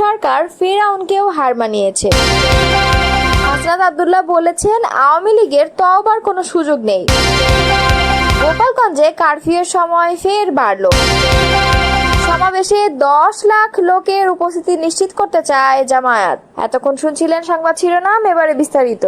সরকার ফেরাউনকেও হার মানিয়েছে। হাসনাত আবদুল্লাহ বলেছেন, আওয়ামী লীগের তওবার কোনো সুযোগ নেই। গোপালগঞ্জে কারফিউর সময় ফের বাড়লো। সমাবেশে দশ লাখ লোকের উপস্থিতি নিশ্চিত করতে চায় জামায়াত। এতক্ষণ শুনছিলেন সংবাদ শিরোনাম, এবারে বিস্তারিত।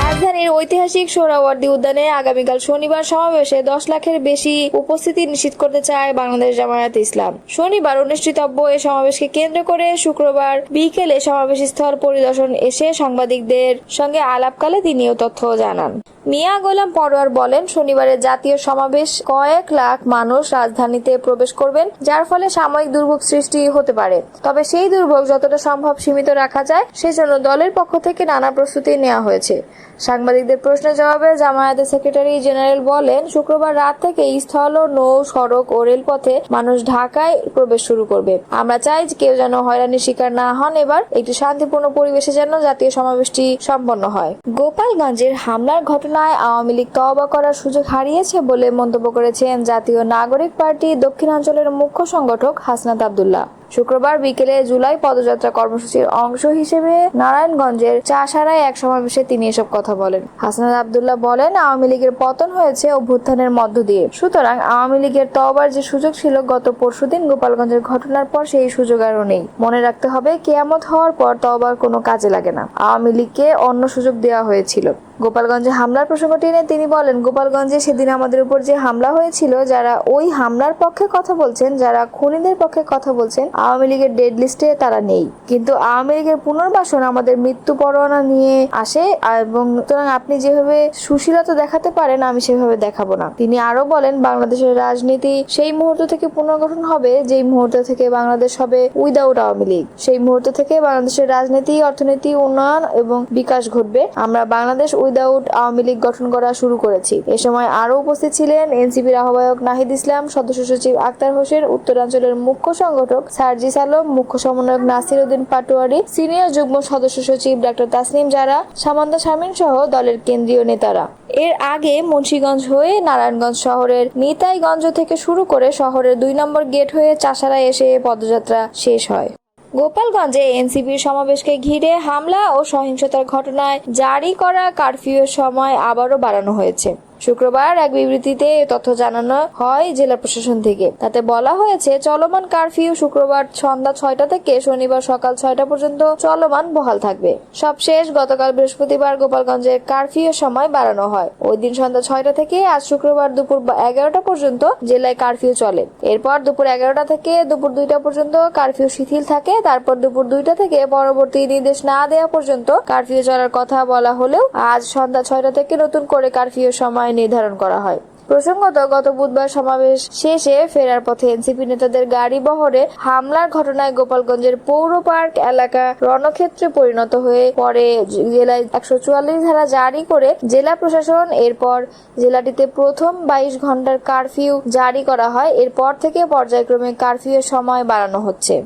রাজধানীর ঐতিহাসিক সোহরাওয়ার্দী উদ্যানে আগামীকাল শনিবার সমাবেশে দশ লাখের বেশি উপস্থিতি নিশ্চিত করতে চায় বাংলাদেশ জামায়াত ইসলাম। শনিবার অনুষ্ঠিতব্য এ সমাবেশকে কেন্দ্র করে শুক্রবার বিকেলে সমাবেশ স্থল পরিদর্শন এসে সাংবাদিকদের সঙ্গে আলাপকালে তিনিও তথ্য জানান। মিয়া গোলাম পরোয়ার বলেন, শনিবারের জাতীয় সমাবেশ কয়েক লাখ মানুষ রাজধানীতে প্রবেশ করবেন, যার ফলে সাময়িক দুর্ভোগ সৃষ্টি হতে পারে। তবে সেই দুর্ভোগ যতটা সম্ভব সীমিত রাখা যায়, সেজন্য দলের পক্ষ থেকে নানা প্রস্তুতি নেওয়া হয়েছে। সাংবাদিকদের প্রশ্নের জবাবে জামায়াতের সেক্রেটারি জেনারেল বলেন, শুক্রবার রাত থেকে স্থল, নৌ, সড়ক ও রেলপথে মানুষ ঢাকায় প্রবেশ শুরু করবে। আমরা চাই কেউ যেন হয়রানির শিকার না হন। এবার একটি শান্তিপূর্ণ পরিবেশে যেন জাতীয় সমাবেশটি সম্পন্ন হয়। গোপালগঞ্জের হামলার ঘটনায় আওয়ামী লীগ তওবা করার সুযোগ হারিয়েছে বলে মন্তব্য করেছেন জাতীয় নাগরিক পার্টি দক্ষিণাঞ্চলের মুখ্য সংগঠক হাসনাত আবদুল্লাহ। শুক্রবার বিকেলে জুলাই পদযাত্রা কর্মসূচির অংশ হিসেবে নারায়ণগঞ্জের চাষারায় এক সমাবেশে তিনি এসব কথা বলেন। হাসনাত আবদুল্লাহ বলেন, আওয়ামী লীগের পতন হয়েছে অভ্যুত্থানের মধ্য দিয়ে। সুতরাং আওয়ামী লীগের তওবার যে সুযোগ ছিল, গত পরশুদিন গোপালগঞ্জের ঘটনার পর সেই সুযোগ আরও নেই। মনে রাখতে হবে, কেয়ামত হওয়ার পর তওবার কোনো কাজে লাগে না। আওয়ামী লীগকে অন্য সুযোগ দেওয়া হয়েছিল। গোপালগঞ্জে হামলার প্রসঙ্গ টেনে তিনি বলেন, গোপালগঞ্জে সেদিন আমাদের উপর যে হামলা হয়েছিল, যারা ওই হামলার পক্ষে কথা বলছেন, যারা খুনিদের পক্ষে কথা বলছেন আওয়ামী লীগের ডেড লিস্টে তারা নেই। কিন্তু আওয়ামী লীগের পুনর্বাসন আমাদের মৃত্যু পরোয়ানা নিয়ে আসে, এবং সুতরাং আপনি যেভাবে সুশীলতা দেখাতে পারেন, আমি সেভাবে দেখাবো না। তিনি আরও বলেন, বাংলাদেশের রাজনীতি সেই মুহূর্ত থেকে পুনর্গঠন হবে, যেই মুহূর্ত থেকে বাংলাদেশ হবে উইদাউট আওয়ামী লীগ। সেই মুহূর্ত থেকে বাংলাদেশের রাজনীতি, অর্থনীতি, উন্নয়ন এবং বিকাশ ঘটবে। আমরা বাংলাদেশ উইদাউট আওয়ামী লীগ গঠন করা শুরু করেছি। এ সময় আরও উপস্থিত ছিলেন এনসিপির আহ্বায়ক নাহিদ ইসলাম, সদস্য সচিব আক্তার হোসেন, উত্তরাঞ্চলের মুখ্য সংগঠক সার্জিস আলম, মুখ্য সমন্বয়ক নাসির উদ্দিন পাটোয়ারি, সিনিয়র যুগ্ম সদস্য সচিব ডাক্তার তাসনিম জারা, সামান্তা শামীম সহ দলের কেন্দ্রীয় নেতারা। এর আগে মুন্সীগঞ্জ হয়ে নারায়ণগঞ্জ শহরের নিতাইগঞ্জ থেকে শুরু করে শহরের দুই নম্বর গেট হয়ে চাষারা এসে পদযাত্রা শেষ হয়। গোপালগঞ্জে এনসিপির সমাবেশকে ঘিরে হামলা ও সহিংসতার ঘটনায় জারি করা কারফিউয়ের সময় আবারও বাড়ানো হয়েছে। শুক্রবার এক বিবৃতিতে তথ্য জানানো হয় জেলা প্রশাসন থেকে। তাতে বলা হয়েছে, চলমান কারফিউ শুক্রবার সন্ধ্যা ছয়টা থেকে শনিবার সকাল ছয়টা পর্যন্ত চলমান বহাল থাকবে। সবশেষ গতকাল বৃহস্পতিবার গোপালগঞ্জের কারফিউ সময় বাড়ানো হয়। ওই দিন সন্ধ্যা ছয়টা থেকে আজ শুক্রবার দুপুর এগারোটা পর্যন্ত জেলায় কারফিউ চলে। এরপর দুপুর এগারোটা থেকে দুপুর দুইটা পর্যন্ত কারফিউ শিথিল থাকে। তারপর দুপুর দুইটা থেকে পরবর্তী নির্দেশ না দেওয়া পর্যন্ত কারফিউ চলার কথা বলা হলেও আজ সন্ধ্যা ছয়টা থেকে নতুন করে কারফিউ সময় নির্ধারণ করা হয়। প্রসঙ্গত, গত বুধবার সমাবেশ শেষে ফেরার পথে এনসিপি নেতাদের গাড়ি বহরে হামলার ঘটনায় গোপালগঞ্জের পৌর পার্ক এলাকা রণক্ষেত্রে পরিণত হয়ে পরে জেলায় একশো চুয়াল্লিশ ধারা জারি করে জেলা প্রশাসন, এরপর জেলাটিতে প্রথম বাইশ ঘণ্টার কারফিউ জারি করা হয়। এরপর থেকে পর্যায়ক্রমে কারফিউয়ের সময় বাড়ানো হচ্ছে।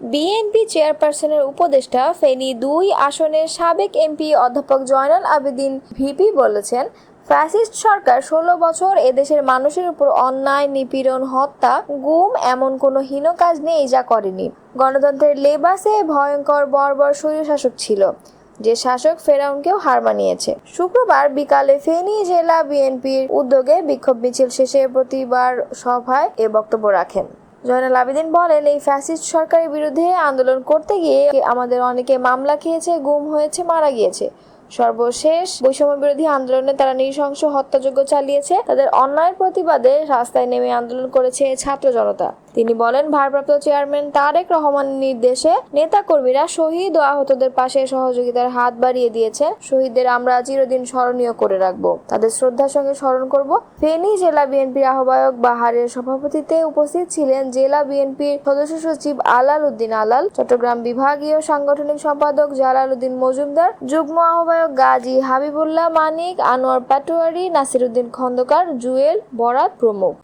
বিএনপি চেয়ারপারসনের উপদেষ্টা ফেনী দুই আসনের সাবেক এমপি অধ্যাপক জয়নাল আবেদিন ভিপি বলেছেন ফ্যাসিস্ট সরকার ষোলো বছর এদেশের মানুষের উপর অন্যায়, নিপীড়ন, হত্যা, গুম এমন কোনো হীন কাজ নেই যা করেনি। গণতন্ত্রের লেবাসে ভয়ঙ্কর, বর্বর স্বৈরশাসক ছিল, যে শাসক ফেরাউনকেও হার মানিয়েছে। শুক্রবার বিকালে ফেনী জেলা বিএনপির উদ্যোগে বিক্ষোভ মিছিল শেষে প্রতিবার সভায় এ বক্তব্য রাখেন। জয়নাল আবেদিন বলেন, এই ফ্যাসিস্ট সরকারের বিরুদ্ধে আন্দোলন করতে গিয়ে আমাদের অনেকে মামলা খেয়েছে, গুম হয়েছে, মারা গিয়েছে। সর্বশেষ বৈষম্য বিরোধী আন্দোলনে তারা নৃশংস হত্যাযজ্ঞ চালিয়েছে। তাদের অন্যায়ের প্রতিবাদে রাস্তায় নেমে আন্দোলন করেছে ছাত্র জনতা। তিনি বলেন, ভারপ্রাপ্ত চেয়ারম্যান তারেক রহমানের নির্দেশে নেতাকর্মীরা শহীদ ও আহতদের পাশে সহযোগিতার হাত বাড়িয়ে দিয়েছেন শহীদদের আমরা চিরদিন স্মরণীয় করে রাখব। তাদের শ্রদ্ধার সঙ্গে স্মরণ করব। ফেনী জেলা বিএনপির আহ্বায়ক বাহারের সভাপতিতে উপস্থিত ছিলেন জেলা বিএনপির সদস্য সচিব আলাল উদ্দিন আলাল, চট্টগ্রাম বিভাগীয় সাংগঠনিক সম্পাদক জালাল উদ্দিন মজুমদার, যুগ্ম আহ্বায়ক গাজী হাবিবুল্লাহ মানিক, আনোয়ার পাটোয়ারি, নাসিরুদ্দিন খন্দকার, জুয়েল বরাত প্রমুখ।